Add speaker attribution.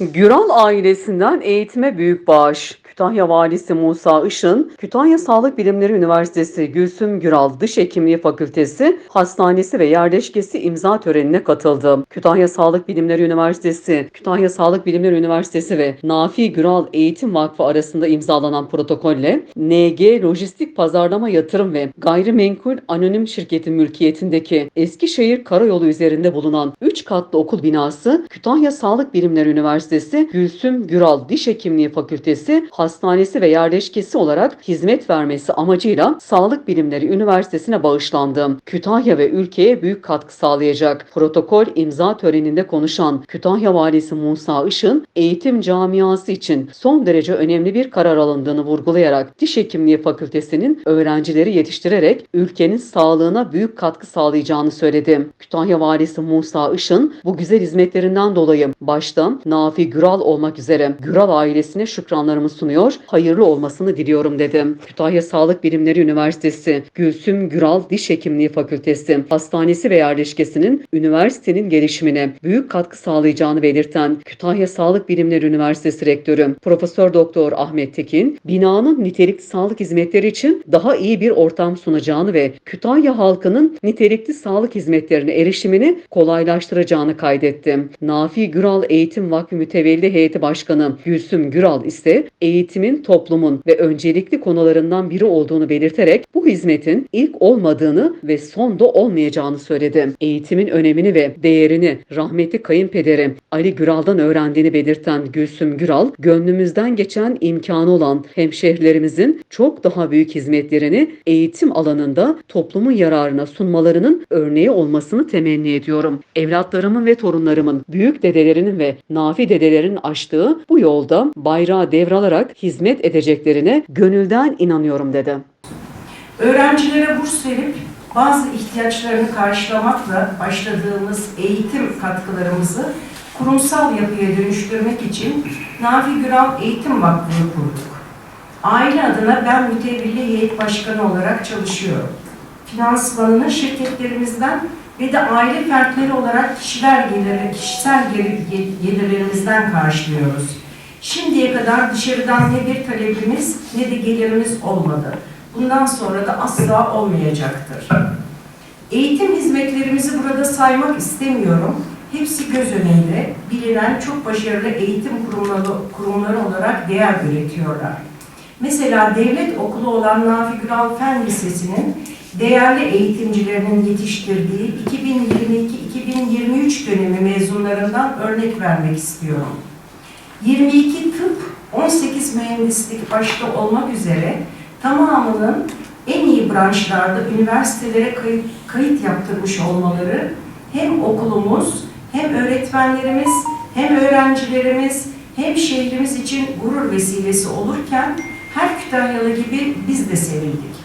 Speaker 1: Güral ailesinden eğitime büyük bağış. Kütahya Valisi Musa Işın, Kütahya Sağlık Bilimleri Üniversitesi Gülsüm Güral Diş Hekimliği Fakültesi Hastanesi ve Yerleşkesi imza törenine katıldı. Kütahya Sağlık Bilimleri Üniversitesi, Kütahya Sağlık Bilimleri Üniversitesi ve Nafi Güral Eğitim Vakfı arasında imzalanan protokolle NG Lojistik Pazarlama Yatırım ve Gayrimenkul Anonim Şirketi mülkiyetindeki Eskişehir Karayolu üzerinde bulunan 3 katlı okul binası Kütahya Sağlık Bilimleri Üniversitesi Gülsüm Güral Diş Hekimliği Fakültesi Hastanesi ve Yerleşkesi olarak hizmet vermesi amacıyla Sağlık Bilimleri Üniversitesi'ne bağışlandı. Kütahya ve ülkeye büyük katkı sağlayacak. Protokol imza töreninde konuşan Kütahya Valisi Musa Işın, eğitim camiası için son derece önemli bir karar alındığını vurgulayarak Diş Hekimliği Fakültesinin öğrencileri yetiştirerek ülkenin sağlığına büyük katkı sağlayacağını söyledi. Kütahya Valisi Musa Işın bu güzel hizmetlerinden dolayı başta Nafi Güral olmak üzere Güral ailesine şükranlarımı sunuyor, hayırlı olmasını diliyorum dedi. Kütahya Sağlık Bilimleri Üniversitesi Gülsüm Güral Diş Hekimliği Fakültesi Hastanesi ve Yerleşkesi'nin üniversitenin gelişimine büyük katkı sağlayacağını belirten Kütahya Sağlık Bilimleri Üniversitesi Rektörü Profesör Doktor Ahmet Tekin, binanın nitelikli sağlık hizmetleri için daha iyi bir ortam sunacağını ve Kütahya halkının nitelikli sağlık hizmetlerine erişimini kolaylaştıracağını kaydetti. Nafi Güral Eğitim Vakfı Mütevelli Heyeti Başkanı Gülsüm Güral ise eğitimin toplumun ve öncelikli konularından biri olduğunu belirterek bu hizmetin ilk olmadığını ve son da olmayacağını söyledi. Eğitimin önemini ve değerini rahmetli kayınpederi Ali Güral'dan öğrendiğini belirten Gülsüm Güral, gönlümüzden geçen imkanı olan hemşehrilerimizin çok daha büyük hizmetlerini eğitim alanında toplumun yararına sunmalarının örneği olmasını temenni ediyorum. Evlatlarımın ve torunlarımın, büyük dedelerinin ve nafi dedelerin açtığı bu yolda bayrağı devralarak hizmet edeceklerine gönülden inanıyorum dedi.
Speaker 2: Öğrencilere burs verip bazı ihtiyaçlarını karşılamakla başladığımız eğitim katkılarımızı kurumsal yapıya dönüştürmek için Nafi Güral Eğitim Vakfı'nı kurduk. Aile adına ben mütevelli heyet başkanı olarak çalışıyorum. Finansmanını şirketlerimizden ve de aile fertleri olarak kişiler geliri, kişisel gelir- gelirlerimizden karşılıyoruz. Şimdiye kadar dışarıdan ne bir talebimiz ne de gelirimiz olmadı. Bundan sonra da asla olmayacaktır. Eğitim hizmetlerimizi burada saymak istemiyorum. Hepsi göz önünde bilinen çok başarılı eğitim kurumları, kurumları olarak değer üretiyorlar. Mesela devlet okulu olan Nafi Güral Fen Lisesi'nin değerli eğitimcilerinin yetiştirdiği 2022-2023 dönemi mezunlarından örnek vermek istiyorum. 22 tıp, 18 mühendislik başta olmak üzere tamamının en iyi branşlarda üniversitelere kayıt, kayıt yaptırmış olmaları hem okulumuz, hem öğretmenlerimiz, hem öğrencilerimiz, hem şehrimiz için gurur vesilesi olurken her Kütahyalı gibi biz de sevindik.